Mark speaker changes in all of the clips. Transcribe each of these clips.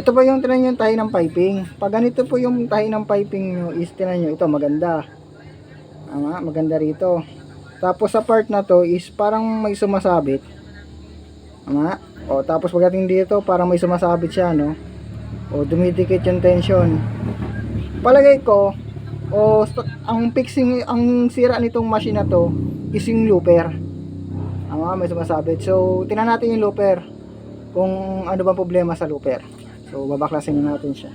Speaker 1: Ito po yung tinan yung tahi ng piping. Pag ganito po yung tahi ng piping nyo, is tinan nyo, ito maganda. Tama, maganda rito. Tapos sa part na to is parang may sumasabit. Tama? O tapos pagdating dito, parang may sumasabit siya, no? O dumidikit yung tension. Palagay ko, o ang fixing, ang sira nitong machine na to is yung looper. Tama, may sumasabit. So, tingnan natin yung looper kung ano bang problema sa looper. So, babaklasin na natin siya.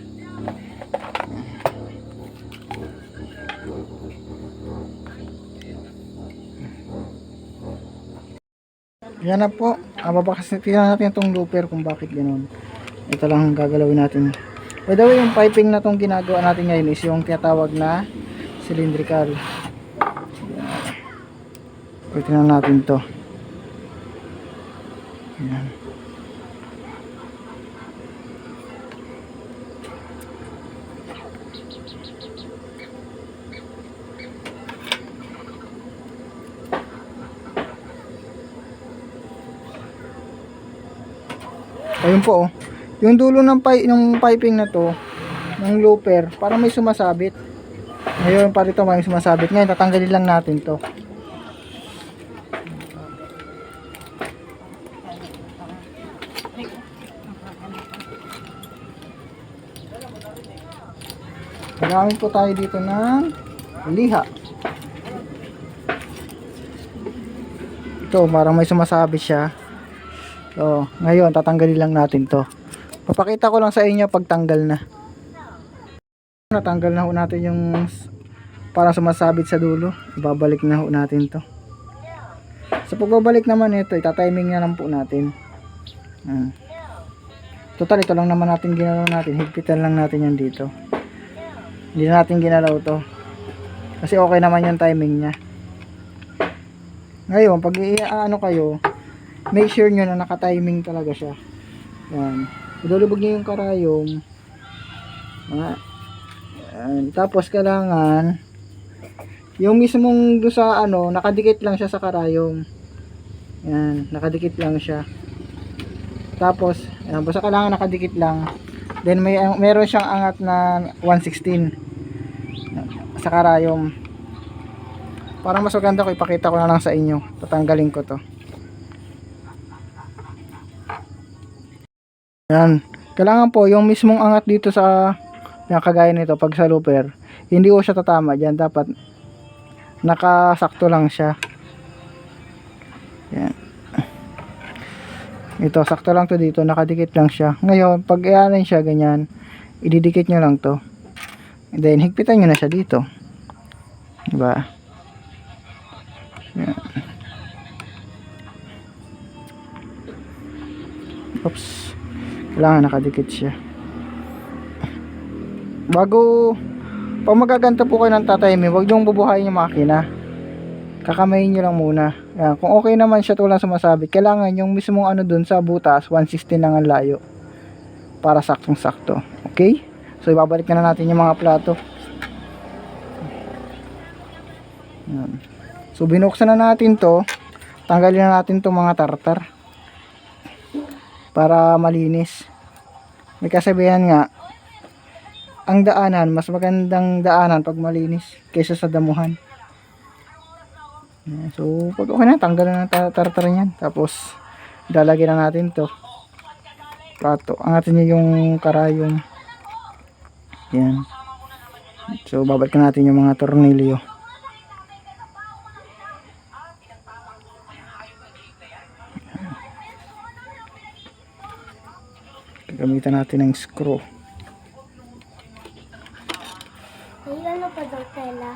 Speaker 1: Yan na po. Ah, babaklasin natin itong looper kung bakit ganoon. Ito lang ang gagalawin natin. By the way, yung piping na itong ginagawa natin ngayon is yung tinatawag na cylindrical. Yan. Tingnan natin to. Yan. Ayun po oh. Yung dulo ng pi ng piping na to ng looper, parang may sumasabit. Ngayon pa rito may sumasabit. Ngayon tatanggalin lang natin to. Gagamit po tayo dito ng liha. Ito, parang may sumasabit siya. So, ngayon, tatanggalin lang natin to. Papakita ko lang sa inyo pagtanggal na. Natanggal na ho natin yung parang sumasabit sa dulo. Ibabalik na ho natin to. Sa pagbabalik naman ito, itatiming na lang po natin. Hmm. Total, ito lang naman natin ginalaw natin. Higpitan lang natin yan dito. Hindi na natin ginalaw to. Kasi okay naman yung timing niya. Ngayon, pag i-ano kayo, make sure nyo na naka-timing talaga siya. Yan. Idulubog nyo yung karayom. Mga, yan. Tapos, kailangan, yung mismong do sa ano, nakadikit lang siya sa karayom. Yan, nakadikit lang siya. Tapos, yan, basta kailangan nakadikit lang. Then, may, meron siyang angat na 116 sa karayom. Para mas maganda ko, ipakita ko na lang sa inyo. Tatanggalin ko to. Yan. Kailangan po, yung mismong angat dito sa yung kagaya nito, pag sa looper, hindi ko siya tatama dyan. Dapat nakasakto lang siya. Yan. Ito, sakto lang to dito. Nakadikit lang siya. Ngayon, pag ianin siya, ganyan, ididikit nyo lang to. And then, higpitan nyo na siya dito. Diba? Yan. Oops. Kailangan nakadikit siya. Bago, pag magaganto po kayo ng tataymi, huwag niyong bubuhayin yung makina. Kakamayin nyo lang muna. Yan. Kung okay naman siya tulang sumasabit, kailangan yung mismong ano dun sa butas, 160 lang ang layo. Para saktong sakto. Okay? So, ibabalik na natin yung mga plato. Yan. So, binuksan na natin to. Tanggalin na natin to mga tartar. Para malinis. May kasabihan nga, ang daanan, mas magandang daanan pag malinis kaysa sa damuhan. So, pag okay na, tanggalan na tar- tartar niyan. Tapos, lalagyan na natin to. Plato. Angatin niyo yung karayom. Yan. So, babalikan natin yung mga tornilyo. Gamitan natin ng screw.
Speaker 2: Ay, ano pa daw tela?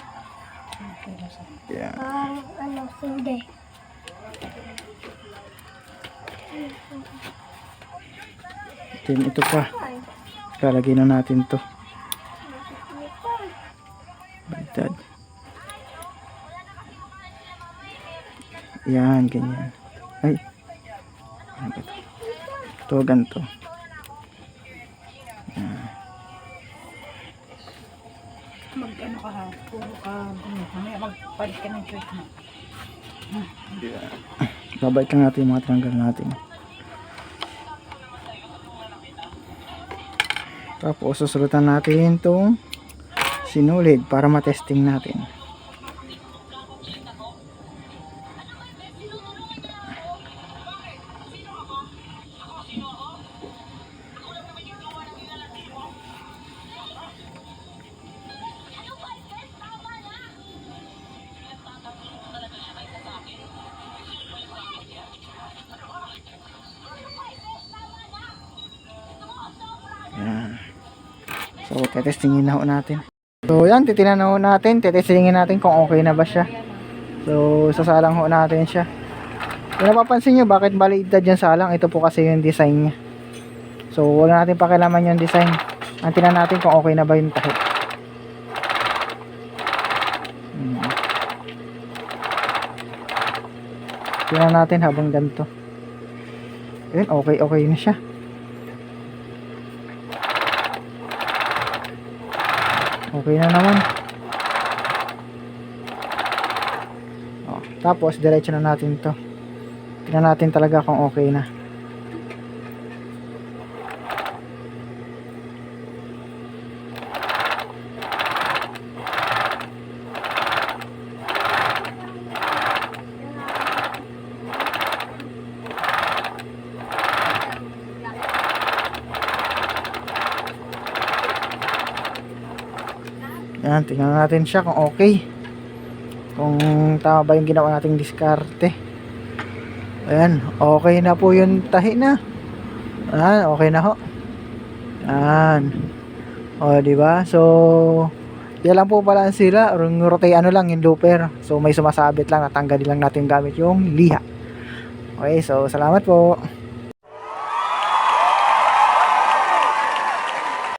Speaker 1: Yan.
Speaker 2: Parang ano, hindi.
Speaker 1: Then, ito pa. Lalagay na natin to. Baliktad. Yan, ganyan. Ay. Ano? Ito, ganito.
Speaker 3: Mag ano ka ha, puro ka, ano, mamaya magpalit ka ng shirt mo.
Speaker 1: Babalik lang natin yung mga tinanggal natin. Tapos susulutan natin itong sinulid para matesting natin. So, tetestingin na ho natin. So, yan, titinan na ho natin. Tetestingin natin kung okay na ba siya. So, sasalang ho natin siya. Kung napapansin nyo, bakit baliktad yung salang? Ito po kasi yung design niya. So, wala natin pakialaman yung design. Ang tinan natin kung okay na ba yung tahi. Hmm. Tingnan natin habang ganito. Ayun, okay, okay na siya. Okay na naman. Oh, tapos diretso na natin 'to. Tingnan natin talaga kung okay na. Yan, tingnan natin siya kung okay. Kung tama ba yung ginawa nating diskarte. Ayan, okay na po yung tahi na. Ayan, okay na ho. Ayan. O, di ba? So, yan lang po pala ang sila. Rotate ano lang yung looper. So, may sumasabit lang. Natanggalin lang natin gamit yung liha. Okay, so, salamat po.